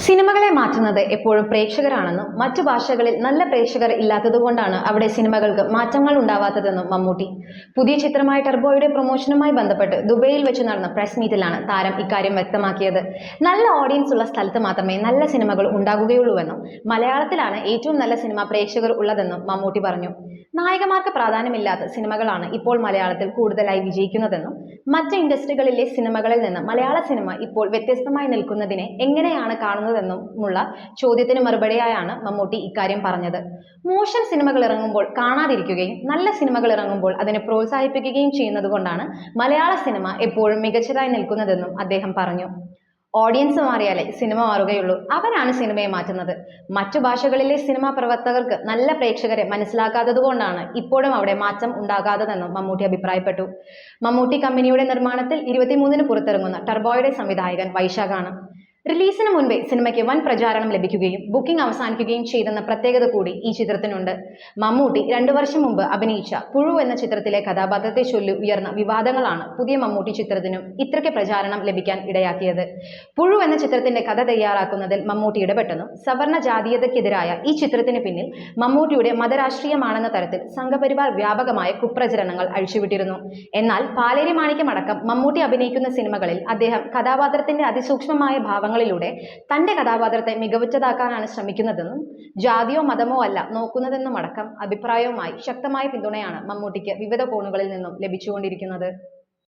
സിനിമകളെ മാറ്റുന്നത് എപ്പോഴും പ്രേക്ഷകരാണെന്നും മറ്റു ഭാഷകളിൽ നല്ല പ്രേക്ഷകർ ഇല്ലാത്തതുകൊണ്ടാണ് അവിടെ സിനിമകൾക്ക് മാറ്റങ്ങൾ ഉണ്ടാവാത്തതെന്നും മമ്മൂട്ടി. പുതിയ ചിത്രമായ ടർബോയുടെ പ്രൊമോഷനുമായി ബന്ധപ്പെട്ട് ദുബൈയിൽ വെച്ച് നടന്ന പ്രസ് മീറ്റിലാണ് താരം ഇക്കാര്യം വ്യക്തമാക്കിയത്. നല്ല ഓഡിയൻസ് ഉള്ള സ്ഥലത്ത് മാത്രമേ നല്ല സിനിമകൾ ഉണ്ടാകുകയുള്ളൂവെന്നും മലയാളത്തിലാണ് ഏറ്റവും നല്ല സിനിമ പ്രേക്ഷകർ ഉള്ളതെന്നും മമ്മൂട്ടി പറഞ്ഞു. നായകമാർക്ക് പ്രാധാന്യമില്ലാത്ത സിനിമകളാണ് ഇപ്പോൾ മലയാളത്തിൽ കൂടുതലായി വിജയിക്കുന്നതെന്നും മറ്റ് ഇൻഡസ്ട്രികളിലെ സിനിമകളിൽ നിന്ന് മലയാള സിനിമ ഇപ്പോൾ വ്യത്യസ്തമായി നിൽക്കുന്നതിനെ എങ്ങനെയാണ് കാണുന്നതെന്നുമുള്ള ചോദ്യത്തിന് മറുപടിയായാണ് മമ്മൂട്ടി ഇക്കാര്യം പറഞ്ഞത്. മോശം സിനിമകൾ ഇറങ്ങുമ്പോൾ കാണാതിരിക്കുകയും നല്ല സിനിമകൾ ഇറങ്ങുമ്പോൾ അതിനെ പ്രോത്സാഹിപ്പിക്കുകയും ചെയ്യുന്നതുകൊണ്ടാണ് മലയാള സിനിമ എപ്പോഴും മികച്ചതായി നിൽക്കുന്നതെന്നും അദ്ദേഹം പറഞ്ഞു. ഓഡിയൻസ് മാറിയാലേ സിനിമ മാറുകയുള്ളൂ. അവരാണ് സിനിമയെ മാറ്റുന്നത്. മറ്റു ഭാഷകളിലെ സിനിമാ പ്രവർത്തകർക്ക് നല്ല പ്രേക്ഷകരെ മനസ്സിലാക്കാത്തതുകൊണ്ടാണ് ഇപ്പോഴും അവിടെ മാറ്റം ഉണ്ടാകാത്തതെന്നും മമ്മൂട്ടി അഭിപ്രായപ്പെട്ടു. മമ്മൂട്ടി കമ്പനിയുടെ നിർമ്മാണത്തിൽ ഇരുപത്തിമൂന്നിന് പുറത്തിറങ്ങുന്ന ടർബോയുടെ സംവിധായകൻ വൈശാഖാണ്. റിലീസിന് മുൻപേ സിനിമയ്ക്ക് വൻ പ്രചാരണം ലഭിക്കുകയും ബുക്കിംഗ് അവസാനിക്കുകയും ചെയ്തെന്ന പ്രത്യേകത കൂടി ഈ ചിത്രത്തിനുണ്ട്. മമ്മൂട്ടി രണ്ടു വർഷം മുമ്പ് അഭിനയിച്ച പുഴു എന്ന ചിത്രത്തിലെ കഥാപാത്രത്തെ ചൊല്ലി ഉയർന്ന വിവാദങ്ങളാണ് പുതിയ മമ്മൂട്ടി ചിത്രത്തിനും ഇത്രയ്ക്ക് പ്രചാരണം ലഭിക്കാൻ ഇടയാക്കിയത്. പുഴു എന്ന ചിത്രത്തിന്റെ കഥ തയ്യാറാക്കുന്നതിൽ മമ്മൂട്ടി ഇടപെട്ടെന്നും സവർണ ജാതീയതയ്ക്കെതിരായ ഈ ചിത്രത്തിന് പിന്നിൽ മമ്മൂട്ടിയുടെ മതരാഷ്ട്രീയമാണെന്ന തരത്തിൽ സംഘപരിവാർ വ്യാപകമായ കുപ്രചരണങ്ങൾ അഴിച്ചുവിട്ടിരുന്നു. എന്നാൽ പാലേരി മാണിക്യമടക്കം മമ്മൂട്ടി അഭിനയിക്കുന്ന സിനിമകളിൽ അദ്ദേഹം കഥാപാത്രത്തിന്റെ അതിസൂക്ഷ്മമായ ഭാവങ്ങളിലൂടെ തന്റെ കഥാപാത്രത്തെ മികവുറ്റതാക്കാനാണ് ശ്രമിക്കുന്നതെന്നും ജാതിയോ മതമോ അല്ല നോക്കുന്നതെന്നും അടക്കം അഭിപ്രായവുമായി ശക്തമായ പിന്തുണയാണ് മമ്മൂട്ടിക്ക് വിവിധ കോണുകളിൽ നിന്നും ലഭിച്ചുകൊണ്ടിരിക്കുന്നത്.